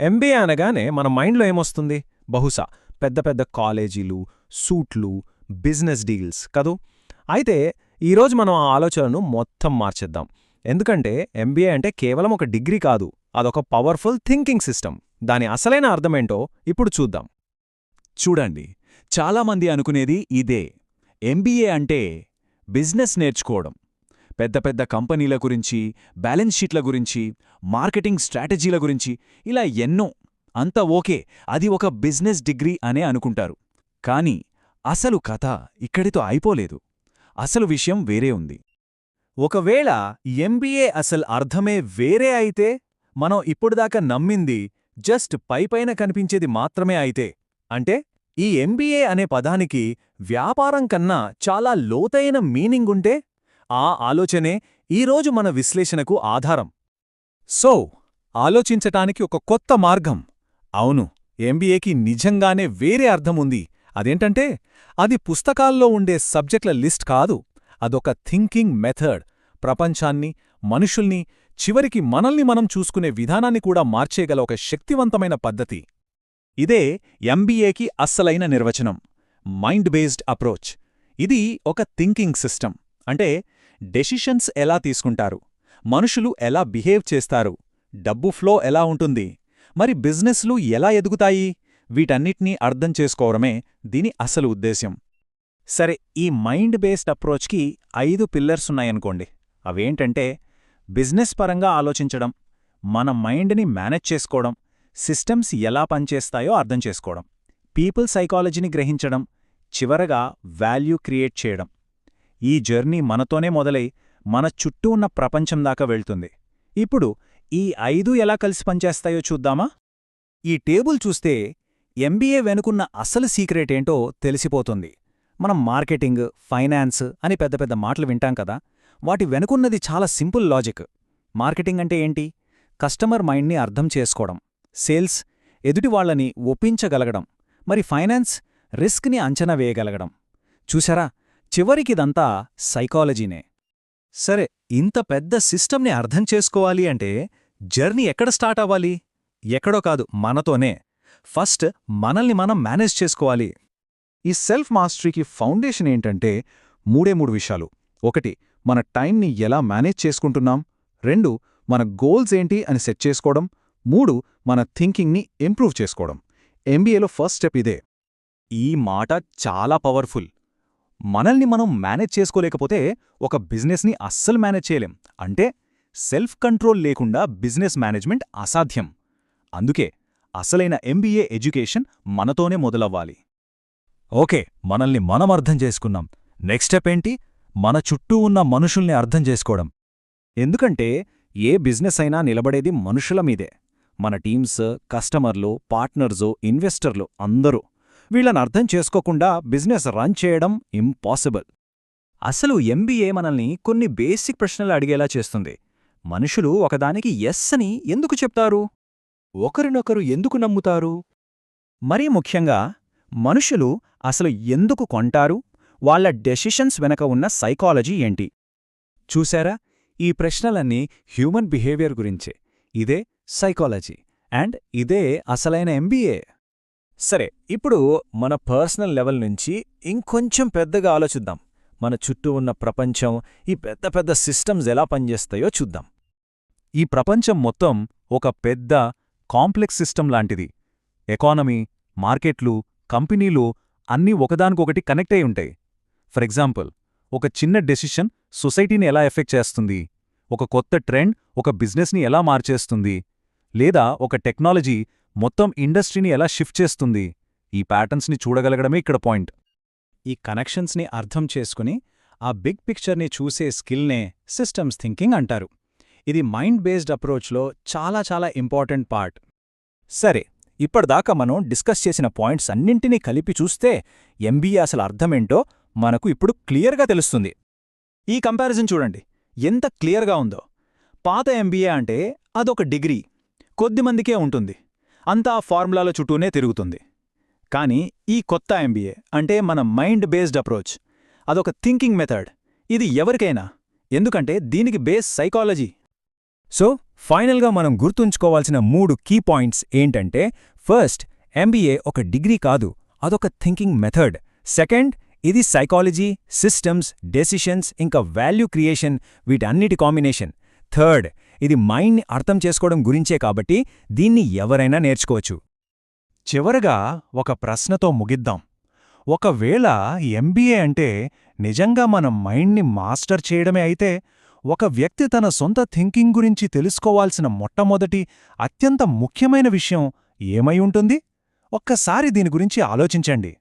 MBA అనగానే మన మైండ్లో ఏమొస్తుంది? బహుశా పెద్ద పెద్ద కాలేజీలు సూట్లు బిజినెస్ డీల్స్ కదూ? అయితే ఈరోజు మనం ఆ ఆలోచనను మొత్తం మార్చేద్దాం. ఎందుకంటే ఎంబీఏ అంటే కేవలం ఒక డిగ్రీ కాదు అదొక పవర్ఫుల్ థింకింగ్ సిస్టమ్. దాని అసలైన అర్థమేంటో ఇప్పుడు చూద్దాం. చూడండి చాలామంది అనుకునేది ఇదే. ఎంబీఏ అంటే బిజినెస్ నేర్చుకోవడం. పెద్ద పెద్ద కంపెనీల గురించి బ్యాలెన్స్ షీట్ల గురించి మార్కెటింగ్ స్ట్రాటజీల గురించి ఇలా ఎన్నో అంత ఓకే అది ఒక బిజినెస్ డిగ్రీ అనే అనుకుంటారు. కానీ అసలు కథ ఇక్కడితో అయిపోలేదు. అసలు విషయం వేరే ఉంది. ఒకవేళ ఎంబీఏ అసలు అర్థమే వేరే అయితే మనం ఇప్పుడుదాకా నమ్మింది జస్ట్ పైపైన కనిపించేది మాత్రమే అయితే అంటే ఈ ఎంబీఏ అనే పదానికి వ్యాపారం కన్నా చాలా లోతైన మీనింగ్ ఉంటే ఆ ఆలోచనే ఈరోజు మన విశ్లేషణకు ఆధారం. సో ఆలోచించటానికి ఒక కొత్త మార్గం. అవును ఎంబీఏకి నిజంగానే వేరే అర్థముంది. అదేంటంటే అది పుస్తకాల్లో ఉండే సబ్జెక్టుల లిస్ట్ కాదు. అదొక థింకింగ్ మెథడ్. ప్రపంచాన్ని మనుషుల్ని చివరికి మనల్ని మనం చూసుకునే విధానాన్ని కూడా మార్చేగల ఒక శక్తివంతమైన పద్ధతి. ఇదే ఎంబీఏకి అస్సలైన నిర్వచనం. Mind based approach. ఇది ఒక థింకింగ్ సిస్టమ్. అంటే డెసిషన్స్ ఎలా తీసుకుంటారు? మనుషులు ఎలా బిహేవ్ చేస్తారు? డబ్బు ఫ్లో ఎలా ఉంటుంది? మరి బిజినెస్లు ఎలా ఎదుగుతాయి? వీటన్నిటినీ అర్థం చేసుకోవడమే దీని అసలు ఉద్దేశ్యం. సరే ఈ మైండ్ బేస్డ్ అప్రోచ్కి ఐదు పిల్లర్స్ ఉన్నాయనుకోండి. అవేంటంటే బిజినెస్ పరంగా ఆలోచించడం మన మైండ్ని మేనేజ్ చేసుకోవడం సిస్టమ్స్ ఎలా పనిచేస్తాయో అర్థం చేసుకోవడం పీపుల్ సైకాలజీని గ్రహించడం చివరగా వాల్యూ క్రియేట్ చేయడం. ఈ జర్నీ మనతోనే మొదలై మన చుట్టూ ఉన్న ప్రపంచం దాకా వెళ్తుంది. ఇప్పుడు ఈ ఐదు ఎలా కలిసి పనిచేస్తాయో చూద్దామా? ఈ టేబుల్ చూస్తే ఎంబీఏ వెనుకున్న అసలు సీక్రెట్ ఏంటో తెలిసిపోతుంది. మనం మార్కెటింగ్ ఫైనాన్స్ అని పెద్ద పెద్ద మాటలు వింటాం కదా వాటి వెనుకున్నది చాలా సింపుల్ లాజిక్. మార్కెటింగ్ అంటే ఏంటి? కస్టమర్ మైండ్ని అర్థం చేసుకోవడం సేల్స్ ఎదుటివాళ్ళని ఒప్పించగలగడం మరి ఫైనాన్స్ రిస్క్ని అంచనా వేయగలగడం. చూసారా? చివరికిదంతా సైకాలజీనే. సరే ఇంత పెద్ద సిస్టమ్ని అర్థం చేసుకోవాలి అంటే జర్నీ ఎక్కడ స్టార్ట్ అవ్వాలి? ఎక్కడో కాదు మనతోనే. ఫస్ట్ మనల్ని మనం మేనేజ్ చేసుకోవాలి. ఈ సెల్ఫ్ మాస్టరీకి ఫౌండేషన్ ఏంటంటే మూడే మూడు విషయాలు. ఒకటి మన టైంని ఎలా మేనేజ్ చేసుకుంటున్నాం. రెండు మన గోల్స్ ఏంటి అని సెట్ చేసుకోవడం. మూడు మన థింకింగ్ని ఇంప్రూవ్ చేసుకోవడం. ఎంబీఏలో ఫస్ట్ స్టెప్ ఇదే. ఈ మాట చాలా పవర్ఫుల్. మనల్ని మనం మేనేజ్ చేసుకోలేకపోతే ఒక బిజినెస్ని అస్సలు మేనేజ్ చేయలేం. అంటే సెల్ఫ్ కంట్రోల్ లేకుండా బిజినెస్ మేనేజ్మెంట్ అసాధ్యం. అందుకే అసలైన ఎంబీఏ ఎడ్యుకేషన్ మనతోనే మొదలవ్వాలి. ఓకే మనల్ని మనం అర్థం చేసుకున్నాం. నెక్స్ట్ స్టెప్ ఏంటి? మన చుట్టూ ఉన్న మనుషుల్ని అర్థం చేసుకోవడం. ఎందుకంటే ఏ బిజినెస్ అయినా నిలబడేది మనుషుల మీదే. మన టీమ్స్ కస్టమర్లు పార్ట్నర్సు ఇన్వెస్టర్లు అందరూ. వీళ్ళని అర్థం చేసుకోకుండా బిజినెస్ రన్ చేయడం ఇంపాసిబుల్. అసలు ఎంబీఏ మనల్ని కొన్ని బేసిక్ ప్రశ్నలు అడిగేలా చేస్తుంది. మనుషులు ఒకదానికి ఎస్ అని ఎందుకు చెప్తారు? ఒకరినొకరు ఎందుకు నమ్ముతారు? మరీ ముఖ్యంగా మనుషులు అసలు ఎందుకు కొంటారు? వాళ్ళ డెసిషన్స్ వెనక ఉన్న సైకాలజీ ఏంటి? చూశారా? ఈ ప్రశ్నలన్నీ హ్యూమన్ బిహేవియర్ గురించే. ఇదే సైకాలజీ అండ్ ఇదే అసలైన ఎంబీఏ సరే ఇప్పుడు మన పర్సనల్ లెవెల్ నుంచి ఇంకొంచెం పెద్దగా ఆలోచిద్దాం. మన చుట్టూ ఉన్న ప్రపంచం ఈ పెద్ద పెద్ద సిస్టమ్స్ ఎలా పనిచేస్తాయో చూద్దాం. ఈ ప్రపంచం మొత్తం ఒక పెద్ద కాంప్లెక్స్ సిస్టమ్ లాంటిది. ఎకానమీ మార్కెట్లు కంపెనీలు అన్నీ ఒకదానికొకటి కనెక్ట్ అయి ఉంటాయి. ఫర్ ఎగ్జాంపుల్ ఒక చిన్న డెసిషన్ సొసైటీని ఎలా ఎఫెక్ట్ చేస్తుంది? ఒక కొత్త ట్రెండ్ ఒక బిజినెస్ని ఎలా మార్చేస్తుంది? లేదా ఒక టెక్నాలజీ మొత్తం ఇండస్ట్రీని ఎలా షిఫ్ట్ చేస్తుంది? ఈ ప్యాటర్న్స్ని చూడగలగడమే ఇక్కడ పాయింట్. ఈ కనెక్షన్స్ని అర్థం చేసుకుని ఆ బిగ్ పిక్చర్ని చూసే స్కిల్నే సిస్టమ్స్ థింకింగ్ అంటారు. ఇది మైండ్ బేస్డ్ అప్రోచ్లో చాలా చాలా ఇంపార్టెంట్ పార్ట్. సరే ఇప్పటిదాకా మనం డిస్కస్ చేసిన పాయింట్స్ అన్నింటినీ కలిపి చూస్తే ఎంబీఏ అసలు అర్థమేంటో మనకు ఇప్పుడు క్లియర్గా తెలుస్తుంది. ఈ కంపారిజన్ చూడండి. ఎంత క్లియర్గా ఉందో. పాత ఎంబీఏ అంటే అదొక డిగ్రీ. కొద్దిమందికే ఉంటుంది. అంతా ఫార్ములాల చుట్టూనే తిరుగుతుంది. కానీ ఈ కొత్త ఎంబీఏ అంటే మన మైండ్ బేస్డ్ అప్రోచ్. అదొక థింకింగ్ మెథడ్. ఇది ఎవరికైనా. ఎందుకంటే దీనికి బేస్ సైకాలజీ. సో ఫైనల్గా మనం గుర్తుంచుకోవాల్సిన మూడు కీ పాయింట్స్ ఏంటంటే ఫస్ట్ ఎంబీఏ ఒక డిగ్రీ కాదు. అదొక థింకింగ్ మెథడ్. సెకండ్ ఇది సైకాలజీ సిస్టమ్స్ డెసిషన్స్ ఇంకా వాల్యూ క్రియేషన్ వీటన్నిటి కాంబినేషన్. థర్డ్ ఇది మైండ్ని అర్థం చేసుకోవడం గురించే కాబట్టి దీన్ని ఎవరైనా నేర్చుకోవచ్చు. చివరగా ఒక ప్రశ్నతో ముగిద్దాం. ఒకవేళ ఎంబీఏ అంటే నిజంగా మన మైండ్ని మాస్టర్ చేయడమే అయితే ఒక వ్యక్తి తన సొంత థింకింగ్ గురించి తెలుసుకోవాల్సిన మొట్టమొదటి అత్యంత ముఖ్యమైన విషయం ఏమై ఉంటుంది? ఒక్కసారి దీని గురించి ఆలోచించండి.